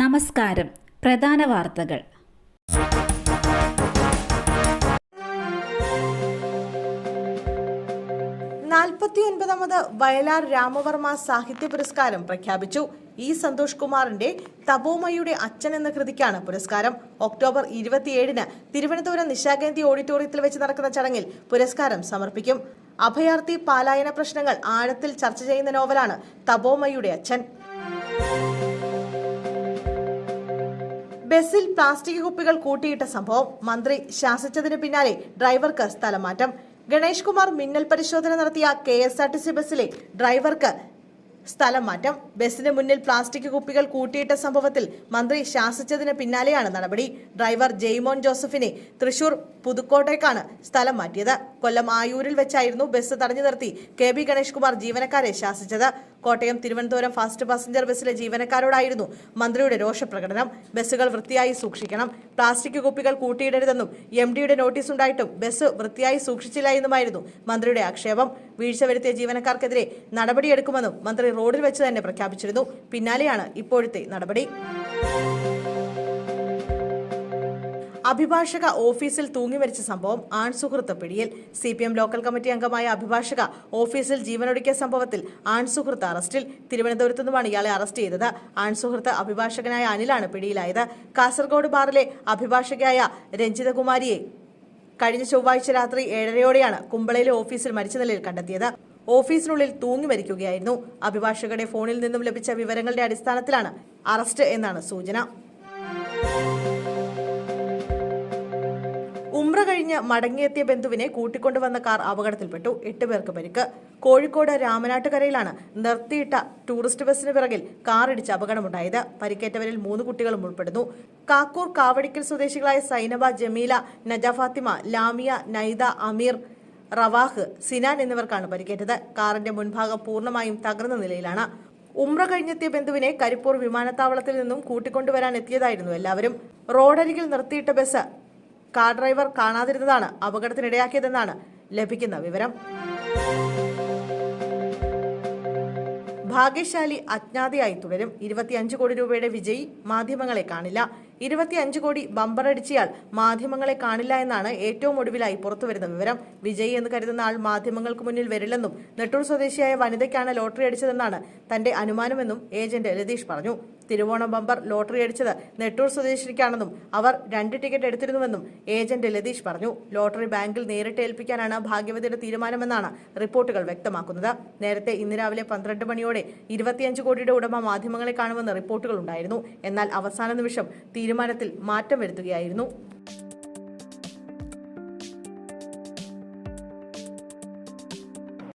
നമസ്കാരം. പ്രധാന വാർത്തകൾ. നാൽപ്പത്തിയൊൻപതാമത് വയലാർ രാമവർമ്മ സാഹിത്യ പുരസ്കാരം പ്രഖ്യാപിച്ചു. ഇ സന്തോഷ് കുമാറിന്റെ തപോമയുടെ അച്ഛൻ എന്ന കൃതിക്കാണ് പുരസ്കാരം. ഒക്ടോബർ ഇരുപത്തിയേഴിന് തിരുവനന്തപുരം നിശാഗന്ധി ഓഡിറ്റോറിയത്തിൽ വെച്ച് നടക്കുന്ന ചടങ്ങിൽ പുരസ്കാരം സമർപ്പിക്കും. അഭയാർത്ഥി പാലായന പ്രശ്നങ്ങൾ ആഴത്തിൽ ചർച്ച ചെയ്യുന്ന നോവലാണ് തപോമയുടെ അച്ഛൻ. ബസ്സിൽ പ്ലാസ്റ്റിക് കുപ്പികൾ കൂട്ടിയിട്ട സംഭവം മന്ത്രി ശാസിച്ചതിന് പിന്നാലെ ഡ്രൈവർക്ക് സ്ഥലമാറ്റം. ഗണേഷ് കുമാർ മിന്നൽ പരിശോധന നടത്തിയ K S R T C ബസ്സിലെ ഡ്രൈവർക്ക് സ്ഥലം മാറ്റം ബസ്സിന് മുന്നിൽ പ്ലാസ്റ്റിക് കുപ്പികൾ കൂട്ടിയിട്ട സംഭവത്തിൽ മന്ത്രി ശാസിച്ചതിന് പിന്നാലെയാണ് നടപടി. ഡ്രൈവർ ജെയ്മോൻ ജോസഫിനെ തൃശൂർ പുതുക്കോട്ടേക്കാണ് സ്ഥലം മാറ്റിയത്. കൊല്ലം ആയൂരിൽ വെച്ചായിരുന്നു ബസ് തടഞ്ഞു നിർത്തി കെ ബി ഗണേഷ് കുമാർ ജീവനക്കാരെ ശാസിച്ചത്. കോട്ടയം തിരുവനന്തപുരം ഫാസ്റ്റ് പാസഞ്ചർ ബസ്സിലെ ജീവനക്കാരോടായിരുന്നു മന്ത്രിയുടെ രോഷപ്രകടനം. ബസ്സുകൾ വൃത്തിയായി സൂക്ഷിക്കണം. പ്ലാസ്റ്റിക് കുപ്പികൾ കൂട്ടിയിടരുതെന്നും എം ഡിയുടെ നോട്ടീസ് ഉണ്ടായിട്ടും ബസ് വൃത്തിയായി സൂക്ഷിച്ചില്ല എന്നുമായിരുന്നു മന്ത്രിയുടെ ആക്ഷേപം. വീഴ്ച വരുത്തിയ ജീവനക്കാർക്കെതിരെ നടപടിയെടുക്കുമെന്നും മന്ത്രി റോഡിൽ വെച്ച് തന്നെ പ്രഖ്യാപിച്ചിരുന്നു. പിന്നാലെയാണ് ഇപ്പോഴത്തെ നടപടി. അഭിഭാഷക ഓഫീസിൽ തൂങ്ങി മരിച്ച സംഭവം ആൺസുഹൃത്ത് പിടിയിൽ. C P M local committee അംഗമായ അഭിഭാഷക ഓഫീസിൽ ജീവനൊടുക്കിയ സംഭവത്തിൽ ആൺസുഹൃത്ത് അറസ്റ്റിൽ തിരുവനന്തപുരത്തു നിന്നുമാണ് ഇയാളെ അറസ്റ്റ് ചെയ്തത്. ആൺസുഹൃത്ത് അഭിഭാഷകനായ അനിലാണ് പിടിയിലായത്. കാസർഗോഡ് ബാറിലെ അഭിഭാഷകയായ രഞ്ജിതകുമാരിയെ കഴിഞ്ഞ ചൊവ്വാഴ്ച രാത്രി ഏഴരയോടെയാണ് കുമ്പളയിലെ ഓഫീസിൽ മരിച്ച നിലയിൽ കണ്ടെത്തിയത്. ഓഫീസിനുള്ളിൽ തൂങ്ങി മരിക്കുകയായിരുന്നു. അഭിഭാഷകരുടെ ഫോണിൽ നിന്നും ലഭിച്ച വിവരങ്ങളുടെ അടിസ്ഥാനത്തിലാണ് അറസ്റ്റ് എന്നാണ് സൂചന. കഴിഞ്ഞ് മടങ്ങിയെത്തിയ ബന്ധുവിനെ കൂട്ടിക്കൊണ്ടുവന്ന കാർ അപകടത്തിൽപ്പെട്ടു. എട്ട് പേർക്ക് പരിക്ക്. കോഴിക്കോട് രാമനാട്ടുകരയിലാണ് നിർത്തിയിട്ട ടൂറിസ്റ്റ് ബസിന് പിറകിൽ കാറിടിച്ച് അപകടമുണ്ടായത്. പരിക്കേറ്റവരിൽ മൂന്ന് കുട്ടികളും ഉൾപ്പെടുന്നു. കാക്കൂർ കാവടിക്കൽ സ്വദേശികളായ സൈനബ ജമീല നജഫാത്തിമ ലാമിയ നൈദ അമീർ റവാഹ് സിനാൻ എന്നിവർക്കാണ് പരിക്കേറ്റത്. കാറിന്റെ മുൻഭാഗം പൂർണമായും തകർന്ന നിലയിലാണ്. ഉമ്ര കഴിഞ്ഞെത്തിയ ബന്ധുവിനെ കരിപ്പൂർ വിമാനത്താവളത്തിൽ നിന്നും കൂട്ടിക്കൊണ്ടുവരാൻ എത്തിയതായിരുന്നു എല്ലാവരും. റോഡരികിൽ നിർത്തിയിട്ട ബസ് കാർ ഡ്രൈവർ കാണാതിരുന്നതാണ് അപകടത്തിനിടയാക്കിയതെന്നാണ് ലഭിക്കുന്ന വിവരം. ഭാഗ്യശാലി അജ്ഞാതയായി തുടരും. ഇരുപത്തിയഞ്ച് കോടി രൂപയുടെ വിജയി മാധ്യമങ്ങളെ കാണില്ല. ഇരുപത്തിയഞ്ച് കോടി ബമ്പറടിച്ചയാൾ മാധ്യമങ്ങളെ കാണില്ല എന്നാണ് ഏറ്റവും ഒടുവിലായി പുറത്തുവരുന്ന വിവരം. വിജയി എന്ന് കരുതുന്ന ആൾ മാധ്യമങ്ങൾക്ക് മുന്നിൽ വരില്ലെന്നും നെട്ടൂർ സ്വദേശിയായ വനിതയ്ക്കാണ് ലോട്ടറി അടിച്ചതെന്നാണ് തന്റെ അനുമാനമെന്നും ഏജന്റ് രതീഷ് പറഞ്ഞു. തിരുവോണം ബമ്പർ ലോട്ടറി അടിച്ചത് നെട്ടൂർ സ്വദേശിക്കാണെന്നും അവർ രണ്ട് ടിക്കറ്റ് എടുത്തിരുന്നുവെന്നും ഏജന്റ് ലതീഷ് പറഞ്ഞു. ലോട്ടറി ബാങ്കിൽ നേരിട്ട് ഏൽപ്പിക്കാനാണ് ഭാഗ്യവതിയുടെ തീരുമാനമെന്നാണ് റിപ്പോർട്ടുകൾ വ്യക്തമാക്കുന്നത്. നേരത്തെ ഇന്ന് രാവിലെ പന്ത്രണ്ട് മണിയോടെ ഇരുപത്തിയഞ്ച് കോടിയുടെ ഉടമ മാധ്യമങ്ങളെ കാണുമെന്ന് റിപ്പോർട്ടുകൾ ഉണ്ടായിരുന്നു. എന്നാൽ അവസാന നിമിഷം തീരുമാനത്തിൽ മാറ്റം വരുത്തുകയായിരുന്നു.